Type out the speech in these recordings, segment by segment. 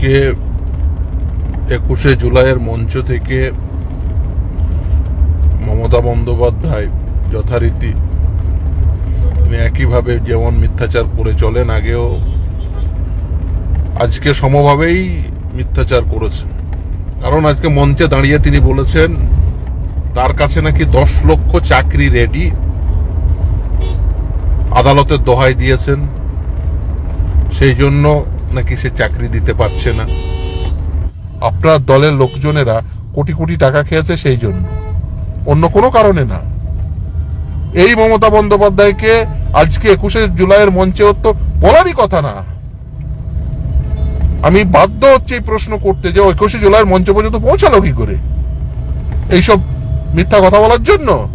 আজকে একুশে জুলাইয়ের মঞ্চ থেকে মমতা বন্দ্যোপাধ্যায় যথারীতি তিনি একইভাবে যেমন মিথ্যাচার করে চলেন, আগেও আজকে সমভাবেই মিথ্যাচার করেছেন। কারণ আজকে মঞ্চে দাঁড়িয়ে তিনি বলেছেন, তার কাছে নাকি দশ লক্ষ চাকরি রেডি আদালতের দোহাই দিয়েছেন। সেই জন্য নাকি সে চাকরি দিতে পারছে না? আপনার দলের লোকজনেরা কোটি কোটি টাকা খেয়েছে সেই জন্য। অন্য কোনো কারণে না। এই মমতা বন্দ্যোপাধ্যায়কে আজকে একুশে জুলাইয়ের মঞ্চে তো বলারই কথা না। আমি বাধ্য হচ্ছে এই প্রশ্ন করতে যে একুশে জুলাইয়ের মঞ্চ পর্যন্ত পৌঁছালো কি করে? এইসব মিথ্যা কথা বলার জন্য?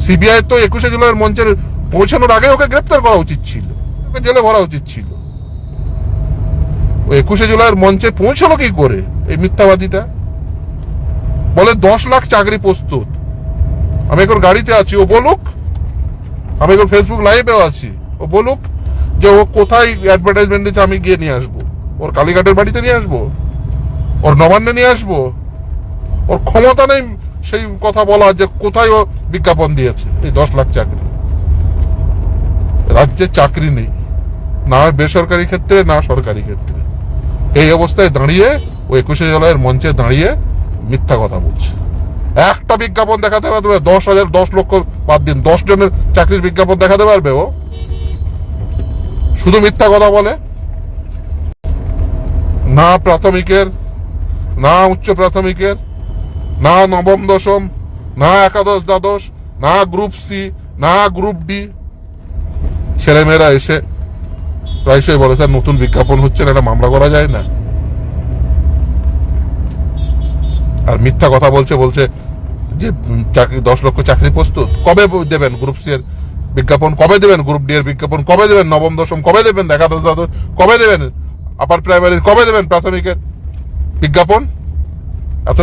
সিবিআই তো একুশে জুলাইয়ের মঞ্চের পৌঁছানোর আগে ওকে গ্রেপ্তার করা উচিত ছিল। ওকে জেলে ভরা উচিত ছিল। একুশে জুলাইয়ের মঞ্চে পৌঁছালো কি করে? এই মিথ্যাবাদীটা? বলে দশ লাখ চাকরি প্রস্তুত। আমি এখন গাড়িতে আছি, ও বলুক। আমি এখন ফেসবুক লাইভেও আছি, ও বলুক যে ও কোথায় অ্যাডভার্টাইজমেন্ট দিচ্ছে আমি গিয়ে নিয়ে আসব। ওর কালীঘাটের বাড়িতে নিয়ে আসব, ওর নবান্নে নিয়ে আসব। ওর ক্ষমতা নেই সেই কথা বলা যে কোথায় ও বিজ্ঞাপন দিয়েছে, এই দশ লাখ চাকরি। রাজ্যে চাকরি নেই, না বেসরকারি ক্ষেত্রে, না সরকারি ক্ষেত্রে। এই অবস্থায় দাঁড়িয়ে ও একুশে জুলাইয়ের মঞ্চে দাঁড়িয়ে মিথ্যা কথা বলছে। একটা বিজ্ঞাপন দেখাতে পারবে দশ হাজার, দশ লক্ষ বাদ দিন, দশ জনের চাকরির বিজ্ঞাপন দেখাতে পারবে ও। শুধু মিথ্যা কথা বলে। না প্রাথমিকের, না উচ্চ প্রাথমিকের, না নবম, দশম, না একাদশ, দ্বাদশ, না গ্রুপ সি, না গ্রুপ ডি। ছেলেমেয়েরা এসে প্রায়শই বলে, স্যার, নতুন বিজ্ঞাপন হচ্ছে না মামলা করা যায় না। আর মিথ্যা কথা বলছে বলছে যে চাকরি, দশ লক্ষ চাকরি প্রস্তুত। কবে দেবেন গ্রুপ সি এর বিজ্ঞাপন? কবে দেবেন গ্রুপ ডি এর বিজ্ঞাপন? কবে দেবেন নবম, দশম? কবে দেবেন একাদশ দ্বাদশ কবে দেবেন আপার প্রাইমারির? কবে দেবেন প্রাথমিকের বিজ্ঞাপন? এত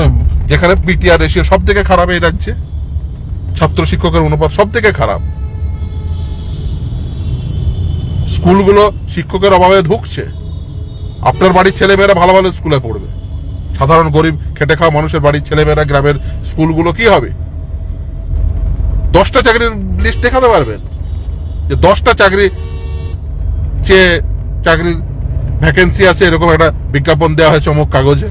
যেখানে পিটিআর রেশিও সব থেকে খারাপ এই রাজ্যে। ছাত্র শিক্ষকের অনুপাত সব থেকে খারাপ। স্কুলগুলো শিক্ষকের অভাবে ঢুকছে আপনার বাড়ির ছেলেমেয়েরা ভালো ভালো স্কুলে পড়বে। সাধারণ গরিব, খেটে খাওয়া মানুষের বাড়ির ছেলেমেয়েরা গ্রামের স্কুলগুলো কি হবে? দশটা চাকরির লিস্ট দেখাতে পারবেন। যে দশটা চাকরি চেয়ে চাকরির ভ্যাকেন্সি আছে, এরকম একটা বিজ্ঞাপন দেওয়া হয়েছে অমুক কাগজে।